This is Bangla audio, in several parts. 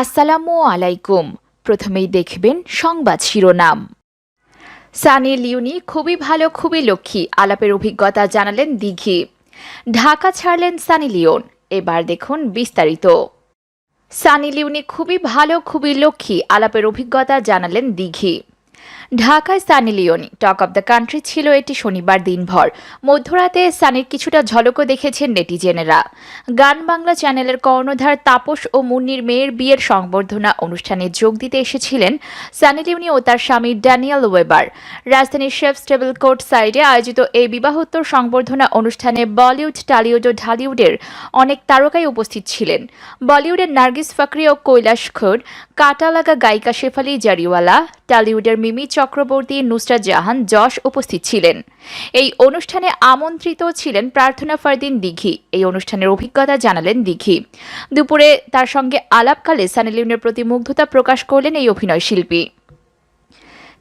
আসসালামু আলাইকুম। প্রথমেই দেখবেন সংবাদ শিরোনাম। সানি লিউনি খুবই ভালো, খুবই লক্ষ্মী আলাপের অভিজ্ঞতা জানালেন দিঘি। ঢাকা ছাড়লেন সানি লিওন। এবার দেখুন বিস্তারিত। সানি লিউনি খুবই ভালো, খুবই লক্ষ্মী আলাপের অভিজ্ঞতা জানালেন দিঘি। ঢাকায় Sunny Leone. Talk of the country ছিল এটি শনিবার দিনভর। মধ্যরাতে সানির কিছুটা ঝলকও দেখেছেন নেটিজেনেরা। গান বাংলা চ্যানেলের কর্ণধার তাপস ও মুন্নির মেয়ের বিয়ের সংবর্ধনা অনুষ্ঠানে যোগ দিতে এসেছিলেন সানি লিওনি ও তার স্বামী ড্যানিয়েল ওয়েবার। রাজধানীর শেফ স্টেবল কোর্ট সাইডে আয়োজিত এই বিবাহোত্তর সংবর্ধনা অনুষ্ঠানে বলিউড, টালিউড ও ঢালিউডের অনেক তারকাই উপস্থিত ছিলেন। বলিউডের নার্গিস ফাকরি ও কৈলাস খোর, কাটালাগা গায়িকা শেফালি জারিওয়ালা, টালিউডের মিমি চক্রবর্তী নুসরাত জাহান যশ উপস্থিত ছিলেন। এই অনুষ্ঠানে আমন্ত্রিত ছিলেন প্রার্থনা ফারদিন দিঘি। এই অনুষ্ঠানের অভিজ্ঞতা জানালেন দিঘি। দুপুরে তার সঙ্গে আলাপকালে সানি লিওনের প্রতি মুগ্ধতা প্রকাশ করলেন এই অভিনয় শিল্পী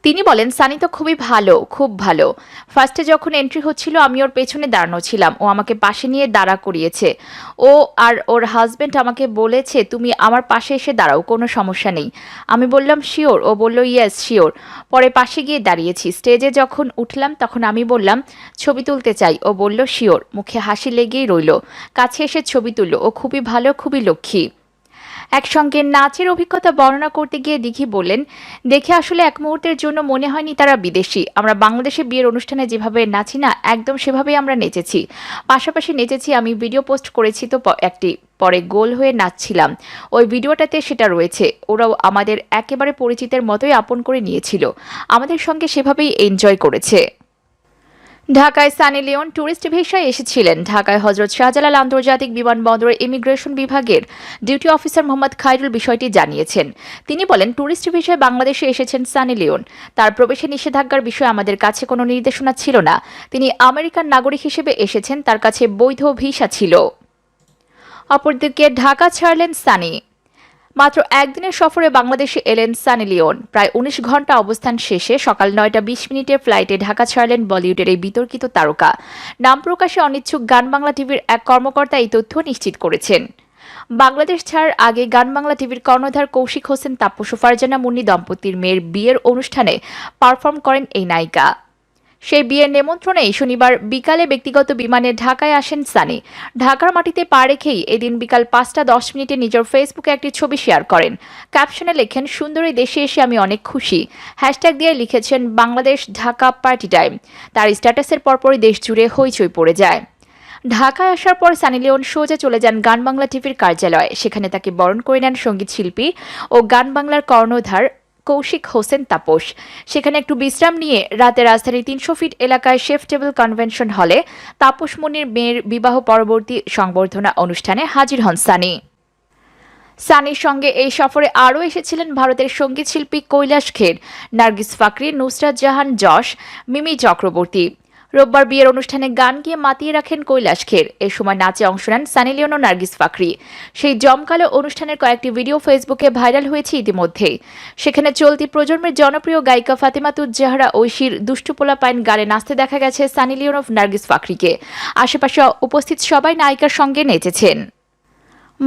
তিনি বলেন, সানি তো খুবই ভালো, খুব ভালো। ফার্স্টে যখন এন্ট্রি হচ্ছিল, আমি ওর পেছনে দাঁড়ানো ছিলাম। ও আমাকে পাশে নিয়ে দাঁড়া করিয়েছে। ও আর ওর হাজবেন্ড আমাকে বলেছে, তুমি আমার পাশে এসে দাঁড়াও, কোনো সমস্যা নেই। আমি বললাম শিওর ও বলল ইয়েস শিওর পরে পাশে গিয়ে দাঁড়িয়েছি। স্টেজে যখন উঠলাম, তখন আমি বললাম, ছবি তুলতে চাই। ও বলল শিওর মুখে হাসি লেগেই রইল। কাছে এসে ছবি তুলল। ও খুবই ভালো, খুবই লক্ষ্মী। একসঙ্গে নাচের অভিজ্ঞতা বর্ণনা করতে গিয়ে দিঘি বললেন, দেখে আসলে এক মুহূর্তের জন্য মনে হয়নি তারা বিদেশি। আমরা বাংলাদেশে বিয়ের অনুষ্ঠানে যেভাবে নাচি না, একদম সেভাবেই আমরা নেচেছি। পাশাপাশি নেচেছি, আমি ভিডিও পোস্ট করেছি তো একটি, পরে গোল হয়ে নাচছিলাম। ওই ভিডিওটাতে সেটা রয়েছে। ওরাও আমাদের একেবারে পরিচিতের মতোই আপন করে নিয়েছিল। আমাদের সঙ্গে সেভাবেই এনজয় করেছে। ঢাকায় সানি লিওন ট্যুরিস্ট ভিসায় এসেছিলেন। ঢাকায় হজরত শাহজালাল আন্তর্জাতিক বিমানবন্দরের ইমিগ্রেশন বিভাগের ডিউটি অফিসার মোহাম্মদ খায়রুল বিষয়টি জানিয়েছেন। তিনি বলেন ট্যুরিস্ট ভিসায় বাংলাদেশে এসেছেন সানি লিওন। তার প্রবেশে নিষেধাজ্ঞার বিষয়ে আমাদের কাছে কোনো নির্দেশনা ছিল না। তিনি আমেরিকান নাগরিক হিসেবে এসেছেন, তার কাছে বৈধ ভিসা ছিল। অপরদিকে ঢাকা ছাড়লেন সানি। মাত্র একদিনের সফরে বাংলাদেশে এলেন সানি লিওন। প্রায় উনিশ ঘণ্টা অবস্থান শেষে সকাল নয়টা বিশ মিনিটের ফ্লাইটে ঢাকা ছাড়লেন বলিউডের এই বিতর্কিত তারকা। নাম প্রকাশে অনিচ্ছুক গান বাংলা টিভির এক কর্মকর্তা এই তথ্য নিশ্চিত করেছেন। বাংলাদেশ ছাড়ার আগে গান বাংলা টিভির কর্ণধার কৌশিক হোসেন, তাপস ফারজানা, মুন্নি দম্পতির মেয়ের বিয়ের অনুষ্ঠানে পারফর্ম করেন এই নায়িকা। সেই বিয়ের নেমন্ত্রণেই শনিবার বিকালে ব্যক্তিগত বিমানে ঢাকায় আসেন সানি। ঢাকার মাটিতে পা রেখেই এদিন বিকাল পাঁচটা দশ মিনিটে নিজের ফেসবুকে একটি ছবি শেয়ার করেন। ক্যাপশনে লেখেন, সুন্দরী দেশে এসে আমি অনেক খুশি। হ্যাশট্যাগ দিয়ে লিখেছেন, বাংলাদেশ, ঢাকা, পার্টি টাইম। তার স্ট্যাটাসের পরপরই দেশ জুড়ে হইচই পড়ে যায়। ঢাকায় আসার পর সানি লিওন সোজা চলে যান গান বাংলা টিভির কার্যালয়ে। সেখানে তাকে বরণ করে নেন সংগীত শিল্পী ও গান বাংলার কর্ণধার কৌশিক হোসেন তাপস। সেখানে একটু বিশ্রাম নিয়ে রাতে রাজধানীর তিনশো ফিট এলাকায় শেফ টেবিল কনভেনশন হলে তাপস মুনির মেয়ের বিবাহ পরবর্তী সংবর্ধনা অনুষ্ঠানে হাজির হন সানি। সানির সঙ্গে এই সফরে আরও এসেছিলেন ভারতের সংগীত শিল্পী কৈলাস খের, নার্গিস ফাকরি, নুসরাত জাহান যশ মিমি চক্রবর্তী। রোববার বিয়ের অনুষ্ঠানে গান গিয়ে মাতিয়ে রাখেন কৈলাস খের এ সময় নাচে অংশ নেন সানি লিওন নার্গিস ফাকরি। সেই জমকালো অনুষ্ঠানের কয়েকটি ভিডিও ফেসবুকে ভাইরাল হয়েছে ইতিমধ্যে সেখানে চলতি প্রজন্মের জনপ্রিয় গায়িকা ফাতেমাতুজ্জাহরা ঐশীর দুষ্টুপোলা পাইন গানে নাচতে দেখা গেছে সানি লিওন নার্গিস ফাকরিকে। আশেপাশে উপস্থিত সবাই নায়িকার সঙ্গে নেচেছেন।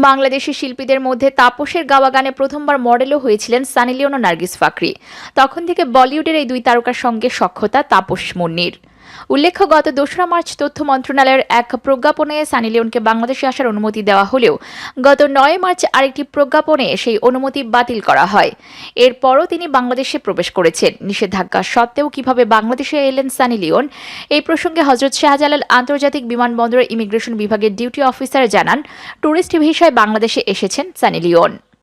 বাংলাদেশি শিল্পীদের মধ্যে তাপসের গাওয়া গানে প্রথমবার মডেলও হয়েছিলেন সানি লিওন ও নার্গিস ফাকরি। তখন থেকে বলিউডের এই দুই তারকার সঙ্গে সখ্যতা তাপস মুন্নির। উল্লেখ্য, গত দোসরা মার্চ তথ্য মন্ত্রণালয়ের এক প্রজ্ঞাপনে সানি লিওনকে বাংলাদেশে আসার অনুমতি দেওয়া হলেও গত নয় মার্চ আরেকটি প্রজ্ঞাপনে সেই অনুমতি বাতিল করা হয়। এরপরও তিনি বাংলাদেশে প্রবেশ করেছেন। নিষেধাজ্ঞা সত্ত্বেও কীভাবে বাংলাদেশে এলেন সানি লিওন, এই প্রসঙ্গে হজরত শাহজালাল আন্তর্জাতিক বিমানবন্দরের ইমিগ্রেশন বিভাগের ডিউটি অফিসার জানান। ট্যুরিস্ট ভিসায় বাংলাদেশে এসেছেন সানি লিওন।